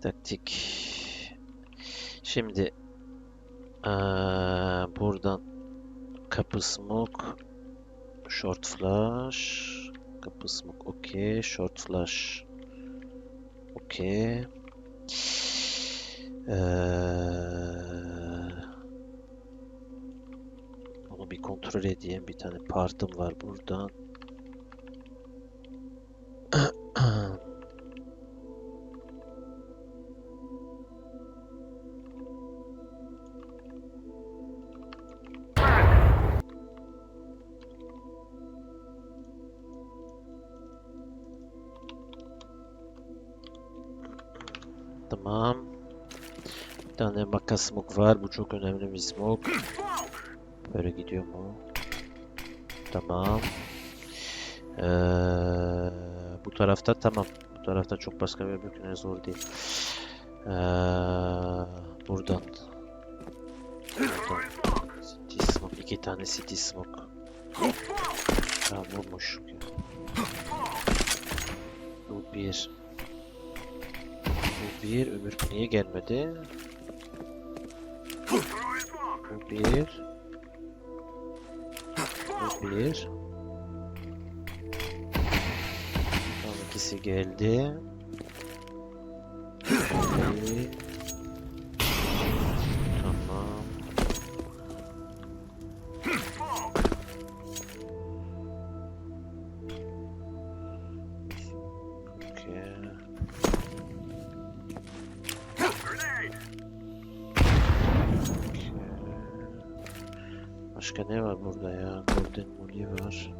Taktik. Şimdi eee, buradan kapı smoke, short flash, kapı smoke okey, short flash okey. Eee, onu bir kontrol edeyim. Bir tane partım var buradan. Tamam. Bir tane makas smoke var. Bu çok önemli bir smoke. Böyle gidiyor mu? Tamam. Ee, bu tarafta tamam. Bu tarafta çok başka bir bölümüne zor değil. Ee, buradan. Buradan. City smoke. iki tane city smoke. Ha vurmuş. Bu bir. Bir. Öbür niye gelmedi? Bir. Bir. Tamam ikisi geldi. Bir. Tamam. Okey. Başka ne var burada ya? Golden Molly var.